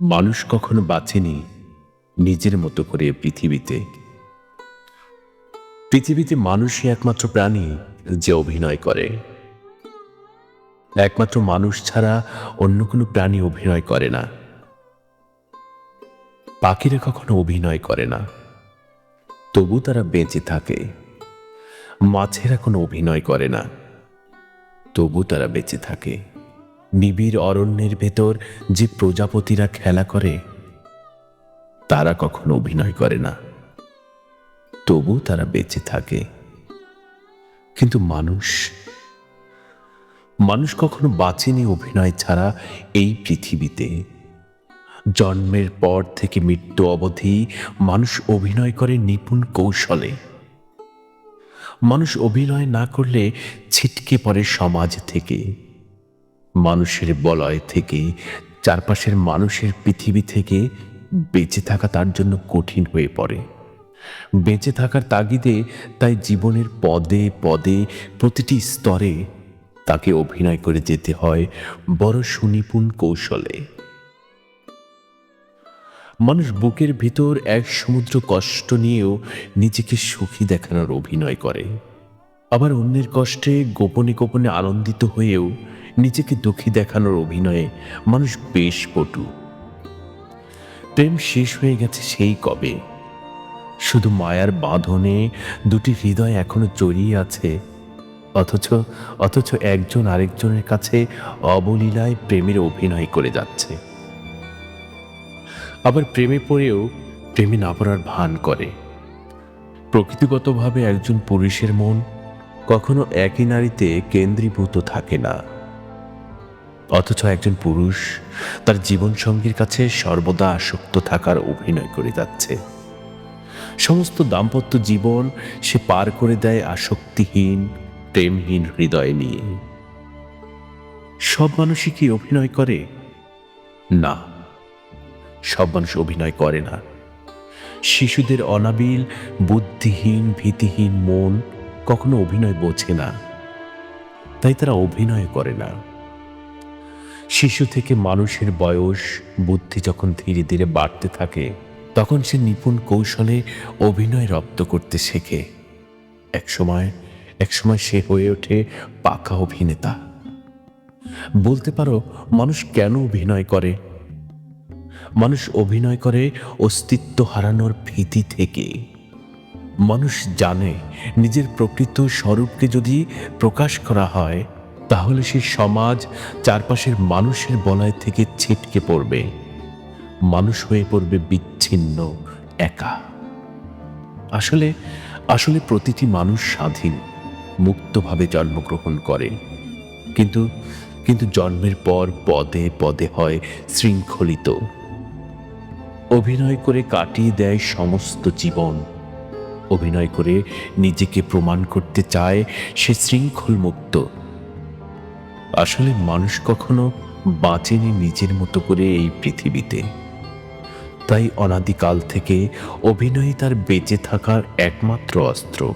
মানুষ কখনো বাঁচেনি নিজের মতো করে পৃথিবীতে। পৃথিবীতে মানুষই একমাত্র প্রাণী যে অভিনয় করে। একমাত্র মানুষ ছাড়া অন্য কোনো প্রাণী অভিনয় করে না। পাখিরা কখনো অভিনয় করে না। তবু তারা বেঁচে থাকে। মাছেরা কোনো অভিনয় করে না। তবু তারা বেঁচে থাকে। নিবিড় অরণ্যের ভেতর যে প্রজাপতিরা খেলা করে, তারা কখনো অভিনয় করে না। তবু তারা বেঁচে থাকে। কিন্তু মানুষ মানুষ কখনো বাঁচেনি অভিনয় ছাড়া এই পৃথিবীতে। জন্মের পর থেকে মৃত্যু অবধি মানুষ অভিনয় করে নিপুণ কৌশলে। মানুষ অভিনয় না করলে ছিটকে পড়ে সমাজ থেকে। মানুষের বলয় থেকে, চারপাশের মানুষের পৃথিবী থেকে বেঁচে থাকা তার জন্য কঠিন হয়ে পড়ে। বেঁচে থাকার তাগিদে তাই জীবনের পদে পদে প্রতিটি স্তরে তাকে অভিনয় করে যেতে হয় বড় সুনিপুণ কৌশলে। মানুষ বুকের ভিতর এক সমুদ্র কষ্ট নিয়েও নিজেকে সুখী দেখানোর অভিনয় করে। আবার অন্যের কষ্টে গোপনে গোপনে আনন্দিত হয়েও নিজেকে দুঃখী দেখানোর অভিনয়ে মানুষ বেশ পটু। প্রেম শেষ হয়ে গেছে সেই কবে। শুধু মায়ার বাঁধনে দুটি হৃদয় এখনও জড়িয়ে আছে, অথচ অথচ একজন আরেকজনের কাছে অবলীলায় প্রেমের অভিনয় করে যাচ্ছে। আবার প্রেমে পড়েও প্রেমে না পড়ার ভান করে। প্রকৃতিগতভাবে একজন পুরুষের মন কখনো একই নারীতে কেন্দ্রীভূত থাকে না। অথচ একজন পুরুষ তার জীবনসঙ্গীর কাছে সর্বদা আসক্ত থাকার অভিনয় করে যাচ্ছে। সমস্ত দাম্পত্য জীবন সে পার করে দেয় আসক্তিহীন, প্রেমহীন হৃদয় নিয়ে। সব মানুষই কি অভিনয় করে? না, সব মানুষ অভিনয় করে না। শিশুদের অনাবিল, বুদ্ধিহীন, ভীতিহীন মন কখনো অভিনয় বোঝে না। তাই তারা অভিনয় করে না। শিশু থেকে মানুষের বয়স, বুদ্ধি যখন ধীরে ধীরে বাড়তে থাকে, তখন সে নিপুণ কৌশলে অভিনয় রপ্ত করতে শেখে। একসময় একসময় সে হয়ে ওঠে পাকা অভিনেতা। বলতে পারো, মানুষ কেন অভিনয় করে? মানুষ অভিনয় করে অস্তিত্ব হারানোর ভীতি থেকে। মানুষ জানে, নিজের প্রকৃত স্বরূপকে যদি প্রকাশ করা হয় তাহলে সে সমাজ চারপাশের মানুষের বলয় থেকে ছিটকে পড়বে। মানুষ হয়ে পড়বে বিচ্ছিন্ন, একা। আসলে আসলে প্রতিটি মানুষ স্বাধীন, মুক্তভাবে জন্মগ্রহণ করে। কিন্তু কিন্তু জন্মের পর পদে পদে হয় শৃঙ্খলিত। অভিনয় করে কাটিয়ে দেয় সমস্ত জীবন। অভিনয় করে নিজেকে প্রমাণ করতে চায় সে শৃঙ্খল মুক্ত আসলে মানুষ কখনো বাঁচেনি নিজের মতো করে এই পৃথিবীতে। তাই অনাদিকাল থেকে অভিনয় তার বেঁচে থাকার একমাত্র অস্ত্র।